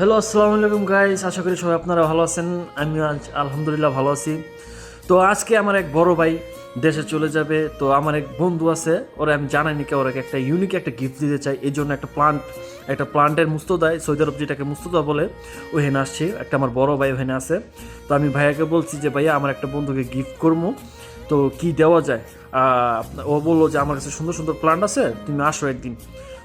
Hello আসসালামু আলাইকুম guys আশা করি সবাই আপনারা ভালো আছেন। আমি আজ আলহামদুলিল্লাহ ভালো আছি। তো আজকে আমার এক বড় ভাই দেশে চলে যাবে। তো আমার এক বন্ধু আছে, ওরা আমি জানাইনি কে ওরা একটা ইউনিক একটা গিফট দিতে চাই। এই জন্য একটা প্লান্ট একটা প্লান্টের মুস্তদায় সৌদি আরব যেটাকে মুস্তদা বলে ওখানে আসছি। একটা আমার বড় ভাই ওখানে আছে। তো আমি ভাইয়াকে বলছি যে, ভাইয়া, আমার একটা বন্ধুকে গিফট করব। তো কি দেওয়া যায়? ও বলল যে, আমার কাছে সুন্দর সুন্দর প্লান্ট আছে, তুমি আসো একদিন।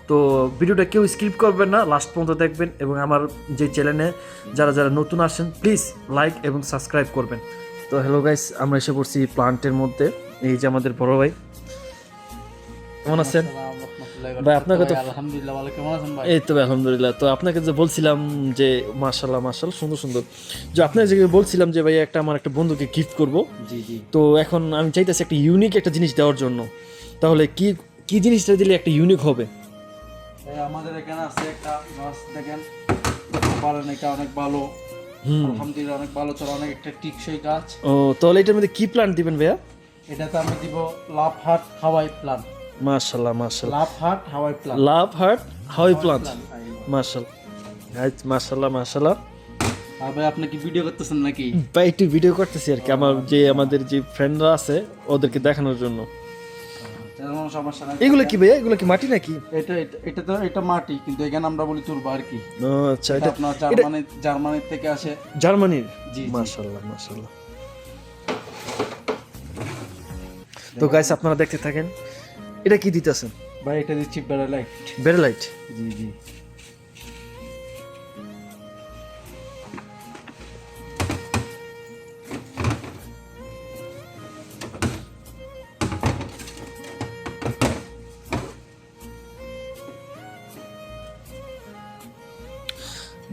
তো ভিডিওটা কেউ স্কিপ করবেন না লাস্ট পর্যন্ত দেখবেন এবং আমার যে চ্যানেলে যারা যারা নতুন আসেন প্লিজ লাইক এবং সাবস্ক্রাইব করবেন। তো হ্যালো গাইস আমরা এসে পড়ছি প্লান্টের মধ্যে। এই যে আমাদের বড় ভাই। কেমন আছেন? ভাই, আপনাকে তো- আলহামদুলিল্লাহ ভালো। কেমন আছেন ভাই? এই তো আলহামদুলিল্লাহ। তো আপনাকে যে বলছিলাম যে মার্শাল্লাহ মার্শাল্লাহ সুন্দর সুন্দর। যে আপনাকে যে বলছিলাম যে ভাই একটা আমার একটা বন্ধুকে গিফট করব। জি জি। তো এখন আমি চাইতেছি একটা ইউনিক একটা জিনিস দেওয়ার জন্য। তাহলে কি কি জিনিসটা দিলে একটা ইউনিক হবে? আমাদের এখানে আছে একটা গাছ দেখেন। পারেন এটা অনেক ভালো। হুম। আলহামদুলিল্লাহ অনেক ভালো। চলে অনেক একটা টিকসই গাছ। ও তাহলে এটার মধ্যে কি প্ল্যান্ট দিবেন ভাইয়া? এটাতে আমি দিব লাভ হার্ট হাওয়াই প্লান মার্শাল্লাহ মার্শাল্লাহ love heart Hawaii plant love heart Hawaii plant martial মার্শাল্লাহ মার্শাল্লাহ আর ভাই আপনি কি ভিডিও করতেছেন নাকি? ভাই একটু ভিডিও করতেছি আর কি। আমার যে আমাদের যে ফ্রেন্ডরা আছে ওদেরকে দেখানোর জন্য। তেমন সমস্যা নাই। এগুলো কি ভাইয়া? এগুলো কি মাটি নাকি? এটা এটা- তো এটা মাটি কিন্তু এখানে আমরা বলি তুরবা আর কি। আচ্ছা এটা আপনার জার্মানি জার্মানির থেকে আসে। জার্মানির? জি, মাশাআল্লাহ মার্শাল্লাহ তো গাইস আপনারা দেখতে থাকেন। এটা কি দিতেছেন? ভাই এটা দিচ্ছি বেড়ালাইট বেরলাইট জি জি।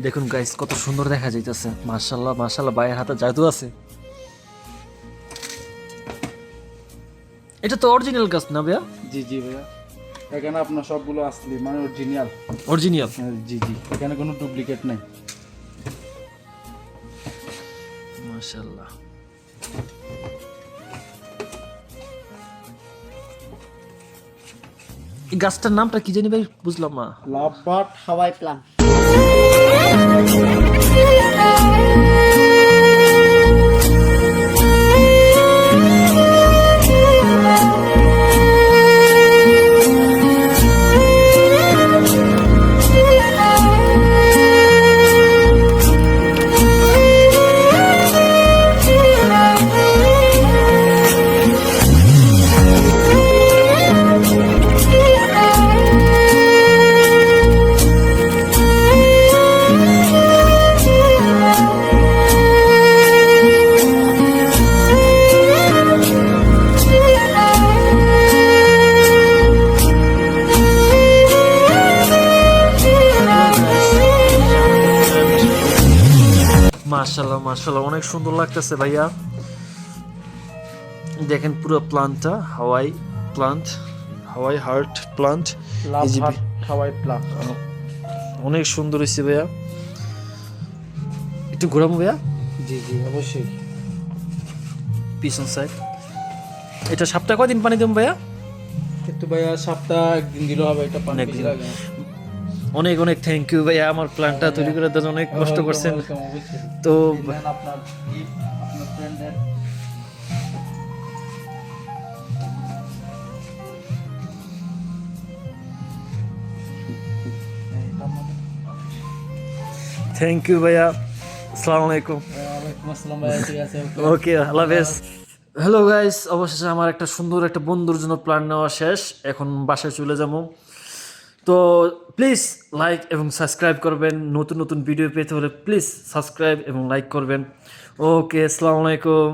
দেখুন গাইস কত সুন্দর দেখা যাইতেছে। মার্শাল্লাহ মার্শাল্লাহ ভাইয়ের হাতে জাদু আছে। এটা তো অরিজিনাল গাছ না ভাইয়া? জি জি ভাইয়া। এখানে আপনার সবগুলো আসলি মানে অরিজিনাল অরিজিনাল জি জি। এখানে কোনো ডুপ্লিকেট নাই। মার্শাল্লাহ এই গাছটার নামটা কি জানি ভাই বুঝলাম না। Love but Hawaii plant Yeah. মার্শাল্লাহ মার্শাল্লাহ অনেক সুন্দর লাগতেছে ভাইয়া। দেখেন পুরো প্লান্টটা Hawaii plant Hawaii heart plant. Hawaii plant. অনেক সুন্দর হয়েছে ভাইয়া। একটু ঘোরাবো ভাইয়া? জি জি অবশ্যই। পিছন সাইড এটা সপ্তাহে কয়দিন পানি দেবো ভাইয়া? কিন্তু ভাইয়া সপ্তাহ একদিন দিলে হবে এটা পানি লাগে। অনেক অনেক থ্যাংক ইউ ভাইয়া আমার প্ল্যানটা তৈরি করে দেওয়ার অনেক কষ্ট করছেন। তো থ্যাংক ইউ ভাইয়া। আসসালামু আলাইকুম. ওকে আল্লাহ হাফেজ। হ্যালো গাইস অবশেষে আমার একটা সুন্দর একটা বন্ধুর জন্য প্ল্যান নেওয়া শেষ। এখন বাসায় চলে যাব। তো প্লিজ লাইক এবং সাবস্ক্রাইব করবেন। নতুন নতুন ভিডিও পেতে হলে প্লিজ সাবস্ক্রাইব এবং লাইক করবেন। ওকে আসসালামু আলাইকুম।